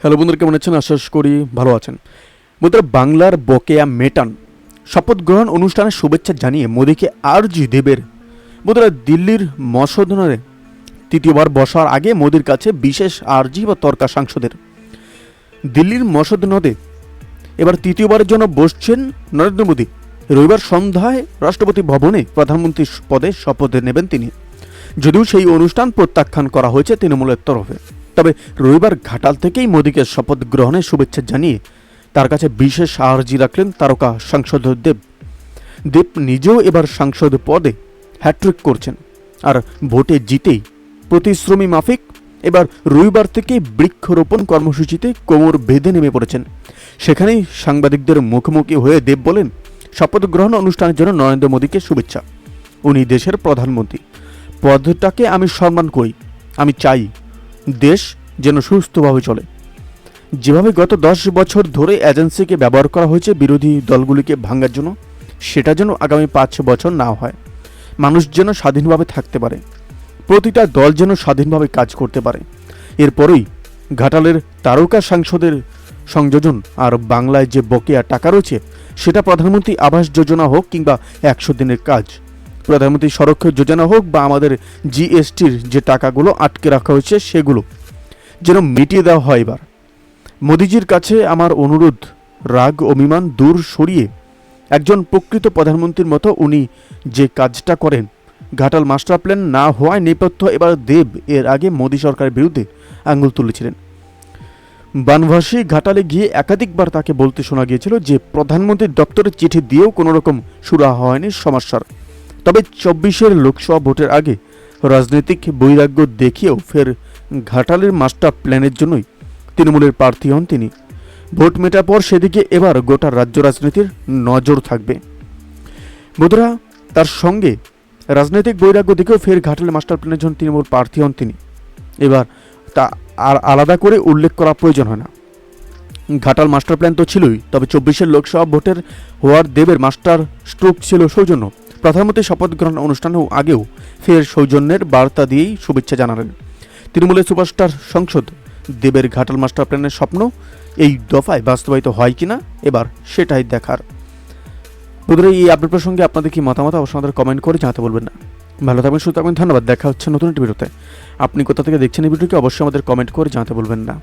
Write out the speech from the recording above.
Hello বন্ধুরা, কেমন আছেন? আশ্বাস করি ভালো আছেন। বন্ধুরা, বাংলার বকেয়া মেটান শপথ গ্রহণ অনুষ্ঠানে শুভেচ্ছা জানিয়ে মোদীকে আরজি দেবের। বন্ধুরা, দিল্লির মসদনে তৃতীয়বার বসার আগে মোদীর কাছে বিশেষ আরজি বা তর্কা সাংসদের। দিল্লির মসদ নদে এবার তৃতীয়বারের জন্য বসছেন নরেন্দ্র মোদী। রবিবার সন্ধ্যায় রাষ্ট্রপতি ভবনে প্রধানমন্ত্রী পদে শপথ নেবেন তিনি। যদিও সেই অনুষ্ঠান প্রত্যাখ্যান করা হয়েছে তৃণমূলের তরফে। তবে রবিবার ঘাটাল থেকেই মোদীকে শপথ গ্রহণের শুভেচ্ছা জানিয়ে তার কাছে বিশেষ আর্জি রাখলেন তারকা সাংসদ দেব। দেব নিজেও এবার সাংসদ পদে হ্যাট্রিক করছেন। আর ভোটে জিতেই প্রতিশ্রমী মাফিক, এবার রবিবার থেকে বৃক্ষরোপণ কর্মসূচিতে কোমর বেঁধে নেমে পড়েছেন। সেখানেই সাংবাদিকদের মুখোমুখি হয়ে দেব বলেন, শপথ গ্রহণ অনুষ্ঠানের জন্য নরেন্দ্র মোদীকে শুভেচ্ছা। উনি দেশের প্রধানমন্ত্রী। পদটাকে আমি সম্মান করি। আমি চাই দেশ যেন সুস্থভাবে চলে। যেভাবে গত দশ বছর ধরে এজেন্সিকে ব্যবহার করা হয়েছে বিরোধী দলগুলিকে ভাঙার জন্য, সেটা যেন আগামী পাঁচ বছর না হয়। মানুষ যেন স্বাধীনভাবে থাকতে পারে। প্রতিটা দল যেন স্বাধীনভাবে কাজ করতে পারে। এরপরেই ঘাটালের তারকা সাংসদের সংযোজন আর বাংলায় যে বকেয়া টাকা রয়েছে, সেটা প্রধানমন্ত্রী আবাস যোজনা হোক কিংবা একশো দিনের কাজ। প্রধানমন্ত্রী সড়ক যোজনা হোক বা আমাদের জিএসটির যে টাকাগুলো আটকে রাখা হয়েছে সেগুলো যেন মিটিয়ে দেওয়া হয় এবার। মোদিজির কাছে আমার অনুরোধ, রাগ অভিমান দূর সরিয়ে একজন প্রকৃত প্রধানমন্ত্রীর মতো উনি যে কাজটা করেন, ঘাটাল মাস্টার প্ল্যান না হওয়ায় নেপথ্য এবার দেব এর আগে মোদী সরকারের বিরুদ্ধে আঙুল তুলেছিলেন। বানভাসী ঘাটালে গিয়ে একাধিকবার তাকে বলতে শোনা গিয়েছিল যে প্রধানমন্ত্রীর দপ্তরের চিঠি দিয়েও কোনো রকম সুরাহা হয়নি সমস্যার তবে চব্বিশের লোকসভা ভোটের আগে রাজনৈতিক বৈরাগ্য দেখিয়েও ফের ঘাটালের মাস্টার প্ল্যানের জন্যই তৃণমূলের প্রার্থী হন তিনি। ভোট মেটার পর সেদিকে এবার গোটা রাজ্য রাজনীতির নজর থাকবে। বন্ধুরা, তার সঙ্গে রাজনৈতিক বৈরাগ্য দেখেও ফের ঘাটালের মাস্টার প্ল্যানের জন্য তৃণমূল প্রার্থী হন তিনি, এবার তা আর আলাদা করে উল্লেখ করা প্রয়োজন হয় না। ঘাটাল মাস্টার প্ল্যান তো ছিলই, তবে চব্বিশের লোকসভা ভোটের হওয়ার দেবের মাস্টার স্ট্রোক ছিল সৌজন্য। প্রধানমন্ত্রী শপথ গ্রহণ অনুষ্ঠানেও আগেও ফের সৌজন্যের বার্তা দিয়েই শুভেচ্ছা জানালেন। তৃণমূলের সুপারস্টার সংসদ দেবের ঘাটাল মাস্টার প্ল্যানের স্বপ্ন এই দফায় বাস্তবায়িত হয় কিনা, এবার সেটাই দেখার। বন্ধুরা, এই আপডেট প্রসঙ্গে আপনাদের কি মতামত, অবশ্যই আমাদের কমেন্ট করে জানাতে বলবেন না। ভালো থাকবেন থাকবেন, ধন্যবাদ। দেখা হচ্ছে নতুন একটি ভিডিওতে। আপনি কোথা থেকে দেখছেন এই ভিডিওকে অবশ্যই আমাদের কমেন্ট করে জানাতে বলবেন না।